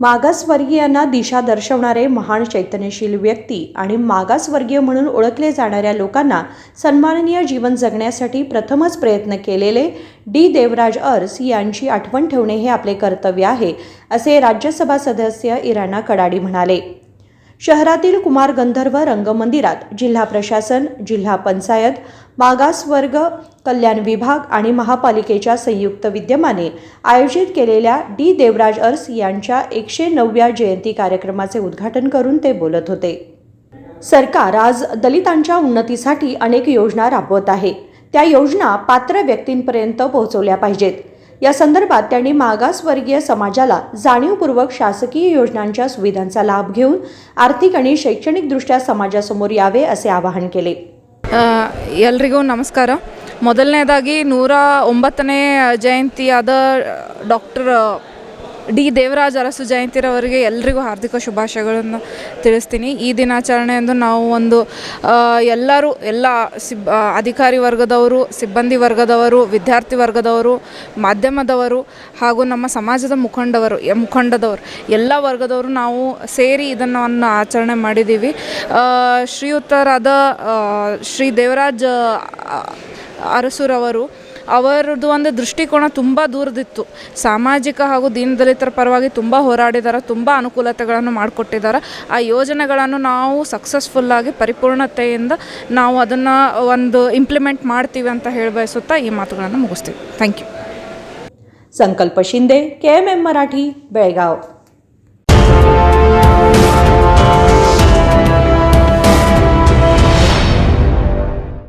मागासवर्गीयांना दिशा दर्शवणारे महान चैतन्यशील व्यक्ती आणि मागासवर्गीय म्हणून ओळखले जाणाऱ्या लोकांना सन्माननीय जीवन जगण्यासाठी प्रथमच प्रयत्न केलेले डी. देवराज अर्स यांची आठवण ठेवणे हे आपले कर्तव्य आहे असे राज्यसभा सदस्य इराणा कडाडी म्हणाले. शहरातील कुमार गंधर्व रंगमंदिरात जिल्हा प्रशासन जिल्हा पंचायत मागासवर्ग कल्याण विभाग आणि महापालिकेच्या संयुक्त विद्यमाने आयोजित केलेल्या डी. देवराज अर्स यांच्या एकशे नवव्या जयंती कार्यक्रमाचे उद्घाटन करून ते बोलत होते. सरकार आज दलितांच्या उन्नतीसाठी अनेक योजना राबवत आहे. त्या योजना पात्र व्यक्तींपर्यंत पोहोचवल्या पाहिजेत. या संदर्भात त्यांनी मागासवर्गीय समाजाला जाणीवपूर्वक शासकीय योजनांच्या सुविधांचा लाभ घेऊन आर्थिक आणि शैक्षणिकदृष्ट्या समाजासमोर यावे असे आवाहन केले. ಎಲ್ರಿಗೂ ನಮಸ್ಕಾರ. ಮೊದಲನೇದಾಗಿ ನೂರ ಒಂಬತ್ತನೇ ಜಯಂತಿಯಾದ ಡಾಕ್ಟರ್ ಡಿ ದೇವರಾಜ್ ಅರಸು ಜಯಂತಿರವರಿಗೆ ಎಲ್ರಿಗೂ ಹಾರ್ದಿಕ ಶುಭಾಶಯಗಳನ್ನು ತಿಳಿಸ್ತೀನಿ. ಈ ದಿನಾಚರಣೆಯಂದು ನಾವು ಒಂದು ಎಲ್ಲರೂ, ಎಲ್ಲ ಸಿಬ್ ಅಧಿಕಾರಿ ವರ್ಗದವರು, ಸಿಬ್ಬಂದಿ ವರ್ಗದವರು, ವಿದ್ಯಾರ್ಥಿ ವರ್ಗದವರು, ಮಾಧ್ಯಮದವರು ಹಾಗೂ ನಮ್ಮ ಸಮಾಜದ ಮುಖಂಡವರು ಮುಖಂಡದವರು, ಎಲ್ಲ ವರ್ಗದವರು ನಾವು ಸೇರಿ ಇದನ್ನು ಆಚರಣೆ ಮಾಡಿದ್ದೀವಿ. ಶ್ರೀಯುತರಾದ ಶ್ರೀ ದೇವರಾಜ್ ಅರಸುರವರು ಅವರದ್ದು ಒಂದು ದೃಷ್ಟಿಕೋನ ತುಂಬ ದೂರದಿತ್ತು. ಸಾಮಾಜಿಕ ಹಾಗೂ ದೀನದಲಿತರ ಪರವಾಗಿ ತುಂಬ ಹೋರಾಡಿದ್ದಾರೆ ತುಂಬ ಅನುಕೂಲತೆಗಳನ್ನು ಮಾಡಿಕೊಟ್ಟಿದ್ದಾರೆ ಆ ಯೋಜನೆಗಳನ್ನು ನಾವು ಸಕ್ಸಸ್ಫುಲ್ಲಾಗಿ ಪರಿಪೂರ್ಣತೆಯಿಂದ ನಾವು ಅದನ್ನು ಒಂದು ಇಂಪ್ಲಿಮೆಂಟ್ ಮಾಡ್ತೀವಿ ಅಂತ ಹೇಳಿ ಬಯಸುತ್ತಾ ಈ ಮಾತುಗಳನ್ನು ಮುಗಿಸ್ತೀವಿ. Thank you Sankalp Shinde, KMM Marathi, Belgaum.